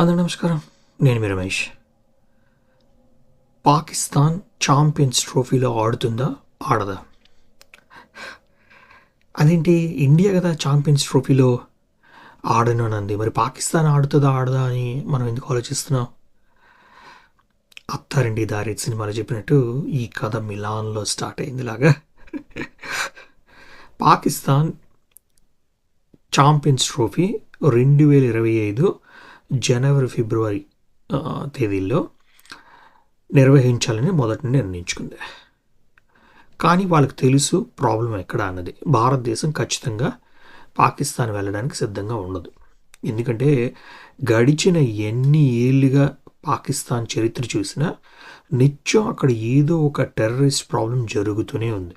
అందరూ నమస్కారం. నేను మీ రమేష్. పాకిస్తాన్ ఛాంపియన్స్ ట్రోఫీలో ఆడుతుందా ఆడదా? అదేంటి ఇండియా కదా ఛాంపియన్స్ ట్రోఫీలో ఆడను అంది మరి పాకిస్తాన్ ఆడుతుందా ఆడదా అని మనం ఎందుకు ఆలోచిస్తున్నాం? అత్తారండి దారి సినిమాలో చెప్పినట్టు ఈ కథ మిలాన్లో స్టార్ట్ అయింది లాగా పాకిస్తాన్ ఛాంపియన్స్ ట్రోఫీ రెండు వేల ఇరవై ఐదు జనవరి ఫిబ్రవరి తేదీల్లో నిర్వహించాలని మొదట నిర్ణయించుకుంది. కానీ వాళ్ళకి తెలుసు ప్రాబ్లం ఎక్కడ అన్నది. భారతదేశం ఖచ్చితంగా పాకిస్తాన్ వెళ్ళడానికి సిద్ధంగా ఉండదు. ఎందుకంటే గడిచిన ఎన్ని ఏళ్ళుగా పాకిస్తాన్ చరిత్ర చూసినా నిత్యం అక్కడ ఏదో ఒక టెర్రరిస్ట్ ప్రాబ్లం జరుగుతూనే ఉంది.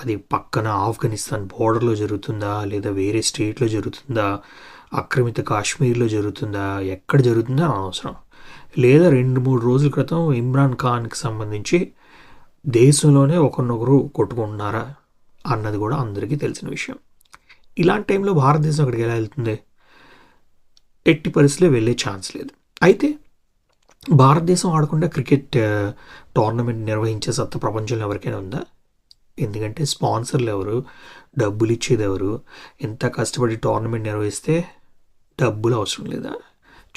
అది పక్కన ఆఫ్ఘనిస్తాన్ బోర్డర్లో జరుగుతుందా లేదా వేరే స్టేట్లో జరుగుతుందా? ఆక్రమిత కాశ్మీర్లో జరుగుతుందా? ఎక్కడ జరుగుతుందో? అనవసరం లేదా రెండు మూడు రోజుల క్రితం ఇమ్రాన్ ఖాన్కి సంబంధించి దేశంలోనే ఒకరినొకరు కొట్టుకుంటున్నారా అన్నది కూడా అందరికీ తెలిసిన విషయం. ఇలాంటి టైంలో భారతదేశం అక్కడికి ఎలా వెళ్తుంది? ఎట్టి పరిస్థితుల్లో వెళ్ళే ఛాన్స్ లేదు. అయితే భారతదేశం ఆడకుండా క్రికెట్ టోర్నమెంట్ నిర్వహించే సత్త ప్రపంచంలో ఎవరికైనా ఉందా? ఎందుకంటే స్పాన్సర్లు ఎవరు? డబ్బులు ఇచ్చేది ఎవరు? ఎంత కష్టపడి టోర్నమెంట్ నిర్వహిస్తే డబ్బులు అవసరం లేదా?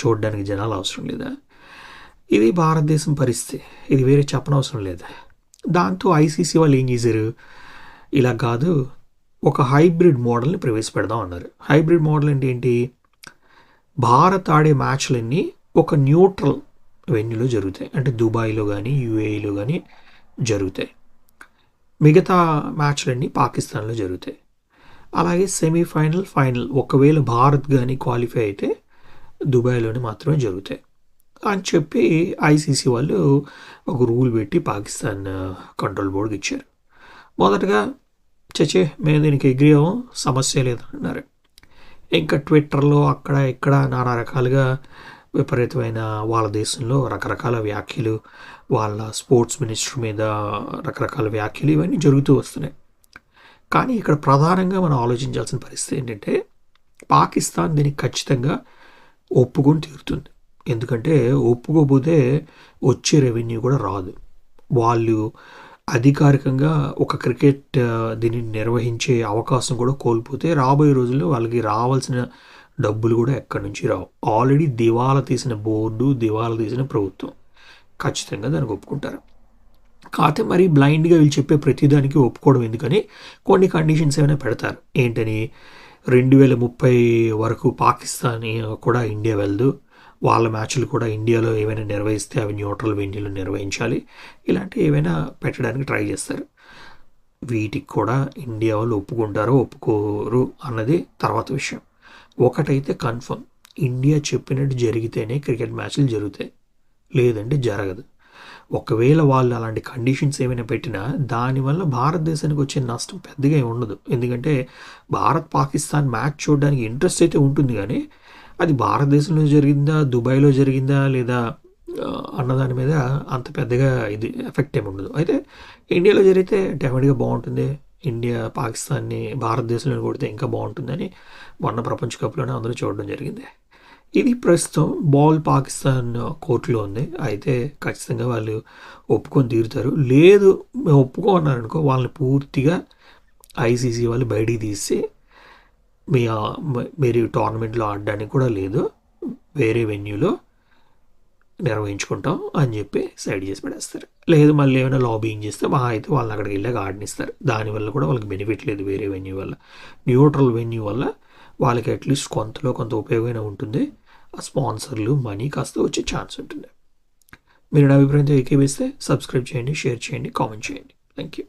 చూడడానికి జనాలు అవసరం లేదా? ఇది భారతదేశం పరిస్థితి. ఇది వేరే చెప్పనవసరం లేదా? దాంతో ఐసీసీ వాళ్ళు ఏం చేశారు? ఇలా కాదు ఒక హైబ్రిడ్ మోడల్ని ప్రవేశపెడదాం అన్నారు. హైబ్రిడ్ మోడల్ అంటే ఏంటి? భారత్ ఆడే మ్యాచ్లన్నీ ఒక న్యూట్రల్ వెన్యూలో జరుగుతాయి. అంటే దుబాయ్లో కానీ యూఏఈలో కానీ జరుగుతాయి. మిగతా మ్యాచ్లన్నీ పాకిస్తాన్లో జరుగుతాయి. అలాగే సెమీఫైనల్ ఫైనల్ ఒకవేళ భారత్ కానీ క్వాలిఫై అయితే దుబాయ్లోనే మాత్రమే జరుగుతాయి. అని చెప్పి ఐసీసీ వాళ్ళు ఒక రూల్ పెట్టి పాకిస్తాన్ కంట్రోల్ బోర్డుకి ఇచ్చారు. మొదటగా చచే మేము దీనికి ఎగ్రీ అవ్వం సమస్య లేదు అన్నారు ఇంకా ట్విట్టర్లో అక్కడ ఇక్కడ నానా రకాలుగా విపరీతమైన వాళ్ళ దేశంలో రకరకాల వ్యాఖ్యలు వాళ్ళ స్పోర్ట్స్ మినిస్టర్ మీద రకరకాల వ్యాఖ్యలు ఇవన్నీ జరుగుతూ వస్తున్నాయి. కానీ ఇక్కడ ప్రధానంగా మనం ఆలోచించాల్సిన పరిస్థితి ఏంటంటే పాకిస్తాన్ దీనికి ఖచ్చితంగా ఒప్పుకొని తీరుతుంది. ఎందుకంటే ఒప్పుకోకపోతే వచ్చే రెవెన్యూ కూడా రాదు. వాళ్ళు అధికారికంగా ఒక క్రికెట్ దీన్ని నిర్వహించే అవకాశం కూడా కోల్పోతే రాబోయే రోజుల్లో వాళ్ళకి రావాల్సిన డబ్బులు కూడా ఎక్కడి నుంచి రావు. ఆల్రెడీ దివాలా తీసిన బోర్డు దివాలా తీసిన ప్రభుత్వం. ఖచ్చితంగా దానికి ఒప్పుకుంటారు. కాకపోతే మరి బ్లైండ్గా వీళ్ళు చెప్పే ప్రతిదానికి ఒప్పుకోవడం ఎందుకని కొన్ని కండిషన్స్ ఏమైనా పెడతారు. ఏంటని? రెండు వేల ముప్పై వరకు పాకిస్తాన్ కూడా ఇండియా వెళ్దు వాళ్ళ మ్యాచ్లు కూడా ఇండియాలో ఏమైనా నిర్వహిస్తే అవి న్యూట్రల్ వెన్యూలో నిర్వహించాలి. ఇలాంటివి ఏమైనా పెట్టడానికి ట్రై చేస్తారు. వీటికి కూడా ఇండియా వాళ్ళు ఒప్పుకుంటారో ఒప్పుకోరు అన్నది తర్వాత విషయం. ఒకటైతే కన్ఫర్మ్. ఇండియా చెప్పినట్టు జరిగితేనే క్రికెట్ మ్యాచ్లు జరుగుతాయి. లేదంటే జరగదు. ఒకవేళ వాళ్ళు అలాంటి కండిషన్స్ ఏమైనా పెట్టినా దానివల్ల భారతదేశానికి వచ్చే నష్టం పెద్దగా ఉండదు. ఎందుకంటే భారత్ పాకిస్తాన్ మ్యాచ్ చూడడానికి ఇంట్రెస్ట్ అయితే ఉంటుంది కానీ అది భారతదేశంలో జరిగిందా దుబాయ్లో జరిగిందా లేదా అన్నదాని మీద అంత పెద్దగా ఇది ఎఫెక్ట్ ఏమి ఉండదు. అయితే ఇండియాలో జరిగితే డెఫినెట్గా బాగుంటుంది. ఇండియా పాకిస్తాన్ని భారతదేశంలో కొడితే ఇంకా బాగుంటుందని మొన్న ప్రపంచ కప్లోనే అందరూ చూడడం జరిగింది. ఇది ప్రస్తుతం బాల్ పాకిస్తాన్ కోర్టులో ఉంది. అయితే ఖచ్చితంగా వాళ్ళు ఒప్పుకొని తీరుతారు. లేదు మేము ఒప్పుకోన్నారనుకో వాళ్ళని పూర్తిగా ఐసీసీ వాళ్ళు బయటికి తీసి మీ మీరు టోర్నమెంట్లో ఆడడానికి కూడా లేదు. వేరే వెన్యూలో నిర్వహించుకుంటాం అని చెప్పి సైడ్ చేసి పడేస్తారు. లేదు మళ్ళీ ఏమైనా లాబింగ్ చేస్తే మహా అయితే వాళ్ళని అక్కడికి వెళ్ళాక ఆడనిస్తారు దానివల్ల కూడా వాళ్ళకి బెనిఫిట్ లేదు వేరే వెన్యూ వల్ల. న్యూట్రల్ వెన్యూ వల్ల వాళ్ళకి అట్లీస్ట్ కొంతలో కొంత ఉపయోగమైన ఉంటుంది. ఆ స్పాన్సర్లు మనీ కాస్త వచ్చే ఛాన్స్ ఉంటుంది. మీరు నా అభిప్రాయంతో ఏకీపిస్తే సబ్స్క్రైబ్ చేయండి షేర్ చేయండి కామెంట్ చేయండి. Thank you